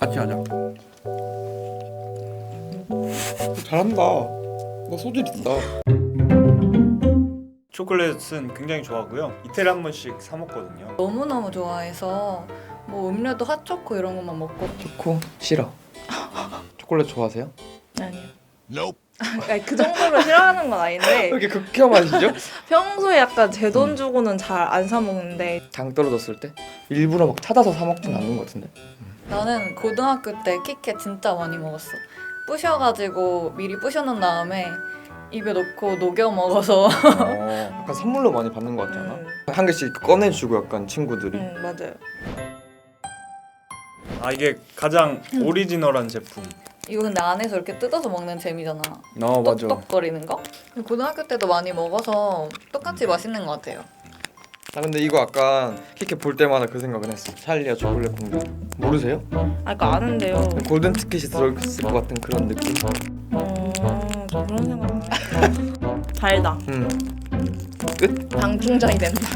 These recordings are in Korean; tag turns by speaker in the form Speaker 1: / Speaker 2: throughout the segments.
Speaker 1: 같이 하자. 잘한다. 너 소질 있다.
Speaker 2: 초콜릿은 굉장히 좋아하고요. 이틀에 한 번씩 사 먹거든요.
Speaker 3: 너무너무 좋아해서 뭐 음료도 핫초코 이런 것만 먹고
Speaker 1: 초코 싫어. 초콜릿 좋아하세요?
Speaker 4: 아니요. 아니, 그 정도로 싫어하는 건 아닌데
Speaker 1: 왜 이렇게 극혐하시죠?
Speaker 4: 평소에 약간 제 돈 주고는 잘 안 사 먹는데
Speaker 1: 당 떨어졌을 때 일부러 막 찾아서 사 먹진 않는 것 같은데.
Speaker 3: 나는 고등학교 때 키캣 진짜 많이 먹었어 부셔가지고 미리 부셔놓은 다음에 입에 넣고 녹여 먹어서
Speaker 1: 어, 약간 선물로 많이 받는 것 같지 않아?
Speaker 4: 음,
Speaker 1: 한 개씩 꺼내주고 약간 친구들이.
Speaker 4: 음 맞아요.
Speaker 2: 아 이게 가장 오리지널한 제품.
Speaker 3: 이거 근데 안에서 이렇게 뜯어서 먹는 재미잖아
Speaker 1: 어
Speaker 3: 똑똑거리는 거? 고등학교 때도 많이 먹어서 똑같이 맛있는 것 같아요
Speaker 1: 나 근데 이거 아까 키켓 볼 때마다 그 생각은 했어. 찰리와 초콜릿 공주. 모르세요?
Speaker 4: 아 그거 아는데요.
Speaker 1: 골든 티켓이 들어있을 것 같은 그런 느낌.
Speaker 4: 어, 저 그런 생각 안 해요. 달다.
Speaker 1: 음.
Speaker 4: 당 충전이 된다.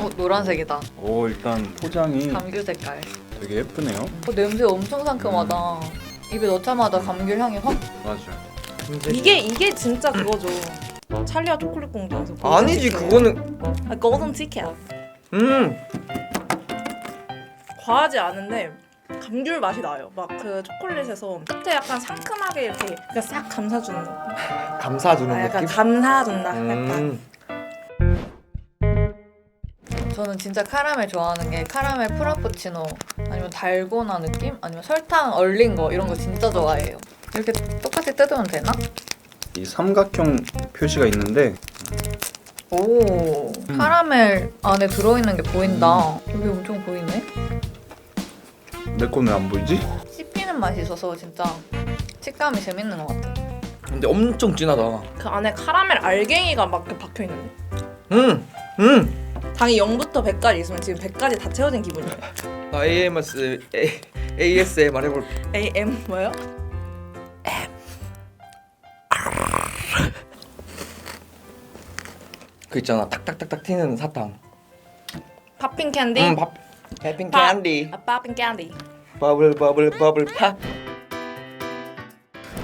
Speaker 3: 어 노란색이다
Speaker 2: 오 일단 포장이
Speaker 3: 감귤 색깔
Speaker 2: 되게 예쁘네요.
Speaker 3: 어, 냄새 엄청 상큼하다 입에 넣자마자 감귤 향이 확
Speaker 2: 맞아요.
Speaker 4: 이게 이게 진짜 그거죠. 찰리와 초콜릿 공주에서
Speaker 1: 아니지 그거는.
Speaker 4: 아, 골든 티켓.
Speaker 1: 음.
Speaker 4: 과하지 않은데 감귤 맛이 나요. 막 그 초콜릿에서 끝에 약간 상큼하게 이렇게 그냥 싹 감싸주는 느낌.
Speaker 1: 감사주는
Speaker 4: 아, 약간
Speaker 1: 느낌.
Speaker 4: 감사준다. 약간.
Speaker 1: 음.
Speaker 3: 저는 진짜 카라멜 좋아하는 게 카라멜 프라푸치노 아니면 달고나 느낌? 아니면 설탕 얼린 거 이런 거 진짜 좋아해요 이렇게 똑같이 뜯으면 되나?
Speaker 2: 이 삼각형 표시가 있는데
Speaker 3: 오 카라멜 안에 들어있는 게 보인다 여기 엄청 보이네
Speaker 2: 내 거는 안 보이지?
Speaker 3: 씹히는 맛이 있어서 진짜 식감이 재밌는 것 같아
Speaker 1: 근데 엄청 진하다.
Speaker 4: 그 안에 카라멜 알갱이가 막 이렇게 박혀 있는데.
Speaker 1: 음. 음.
Speaker 4: 당이 0부터 100까지 있으면 지금 100까지 다 채워진 기분이에요.
Speaker 1: 나 AMS A, ASMR 해볼.
Speaker 4: AM 뭐요?
Speaker 1: 그 있잖아. 탁탁탁탁 튀는 사탕.
Speaker 4: 팝핑 캔디.
Speaker 1: 음. 밥. 해핑
Speaker 4: 밥.
Speaker 1: 캔디.
Speaker 4: 아 팝핑 캔디.
Speaker 1: 버블 버블 버블 팝.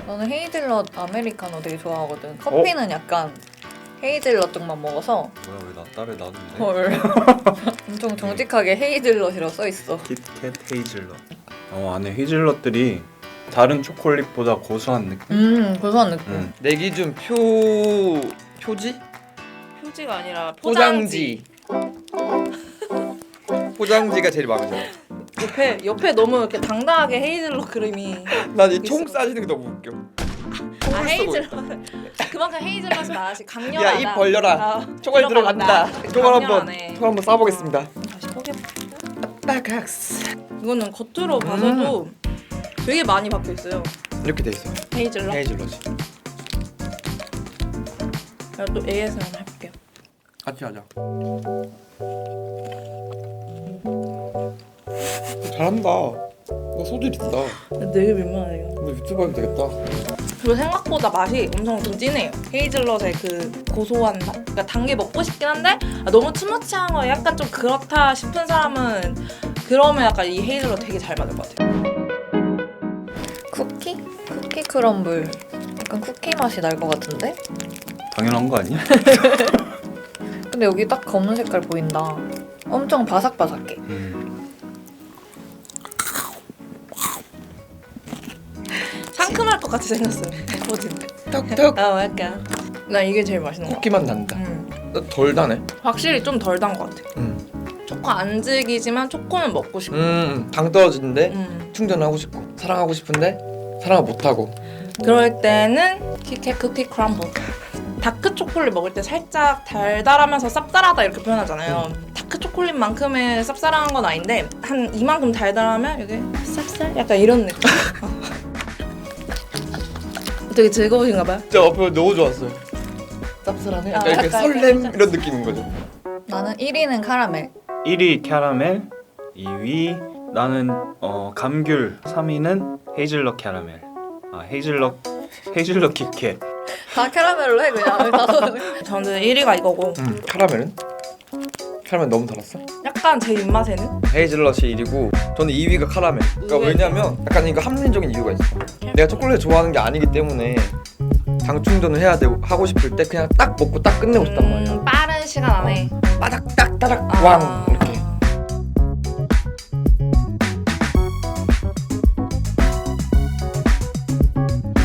Speaker 3: 나는 헤이즐넛 아메리카노 되게 좋아하거든 커피는 약간 헤이즐넛 쪽만 먹어서
Speaker 2: 뭐야 왜 나 딸을 놔둔대?
Speaker 3: 헐 엄청 정직하게 헤이즐넛이라고 써 있어
Speaker 2: kit캣 헤이즐넛. 어 안에 헤이즐넛들이 다른 초콜릿보다 고소한 느낌.
Speaker 3: 음 고소한 느낌
Speaker 2: 음.
Speaker 1: 내 기준 표 표지?
Speaker 4: 표지가 아니라 포장지.
Speaker 1: 포장지. 포장지가 제일 마음에 들어.
Speaker 4: 옆에 옆에 너무 이렇게 당당하게 헤이즐넛 그림이.
Speaker 1: 난이총 싸지는 게 너무 웃겨.
Speaker 4: 아 헤이즐넛. 그만큼 헤이즐넛이 맛이 강렬하다.
Speaker 1: 야 입 벌려라.
Speaker 4: 아,
Speaker 1: 총알 들어간다. 총알 한번
Speaker 4: 강렬하네.
Speaker 1: 총 한번 쏴보겠습니다.
Speaker 4: 다시 포개볼게요.
Speaker 1: 따각스.
Speaker 4: 이거는 겉으로 봐서도 되게 많이 박혀 있어요.
Speaker 1: 이렇게 돼 있어.
Speaker 4: 헤이즐넛.
Speaker 1: 헤이즐넛이.
Speaker 4: 제가 또 ASMR.
Speaker 1: 같이 하자. 잘한다. 너 소질 있다.
Speaker 4: 되게 민망해요.
Speaker 1: 너 유튜브 하면 되겠다.
Speaker 4: 그리고 생각보다 맛이 엄청 좀 진해요. 헤이즐넛의 그 고소한 맛. 그러니까 단 게 먹고 싶긴 한데 아, 너무 투머치한 거 약간 좀 그렇다 싶은 사람은 그러면 약간 이 헤이즐넛 되게 잘 맞을 것 같아요.
Speaker 3: 쿠키? 쿠키 크럼블 약간 쿠키 맛이 날 것 같은데?
Speaker 2: 당연한 거 아니야?
Speaker 3: 근데 여기 딱 검은 색깔 보인다 엄청 바삭바삭해
Speaker 2: 음.
Speaker 4: 상큼할 것 같이 생겼어요. 거진.
Speaker 1: 턱턱.
Speaker 4: 아 약간. 나 이게 제일 맛있는 것.
Speaker 1: 쿠키만 난다.
Speaker 4: 음.
Speaker 1: 덜 다네.
Speaker 4: 확실히 좀 덜 단 것 같아.
Speaker 1: 음.
Speaker 4: 초코 안 즐기지만 초코는 먹고 싶고.
Speaker 1: 음. 당 떨어지는데
Speaker 4: 음.
Speaker 1: 충전하고 싶고 사랑하고 싶은데 사랑을 못 하고.
Speaker 4: 그럴 때는 키캣 쿠키 크럼블. 다크 초콜릿 먹을 때 살짝 달달하면서 쌉쌀하다 이렇게 표현하잖아요. 다크 초콜릿만큼의 쌉쌀한 건 아닌데 한 이만큼 달달하면 이게 쌉쌀? 약간 이런 느낌. 되게 즐거우신가 봐요.
Speaker 1: 진짜 어플 너무 좋았어요. 쌉쌀하네. 약간
Speaker 4: 아,
Speaker 1: 이렇게
Speaker 4: 약간
Speaker 1: 설렘
Speaker 4: 약간
Speaker 1: 이런 느낌인 거죠.
Speaker 3: 나는 1위는 카라멜
Speaker 2: 1위 캐러멜, 2위 나는 어 감귤, 3위는 헤이즐넛 캐러멜. 아 헤이즐넛 헤이즐넛 kit캣.
Speaker 3: 다 캐러멜로 해 그냥
Speaker 4: 저는 1위가 이거고
Speaker 1: 음. 카라멜은? 카라멜 너무 달았어?
Speaker 4: 약간 제 입맛에는
Speaker 1: 헤이즐넛이 1위고 저는 2위가 카라멜 그러니까. 왜냐면 약간 이거 합리적인 이유가 있어 내가 초콜릿 좋아하는 게 아니기 때문에 당 충전을 해야 되고 하고 싶을 때 그냥 딱 먹고 딱 끝내고 싶단 말이야
Speaker 4: 음, 빠른 시간 안에
Speaker 1: 따닥 딱 따닥
Speaker 4: 아.
Speaker 1: 왕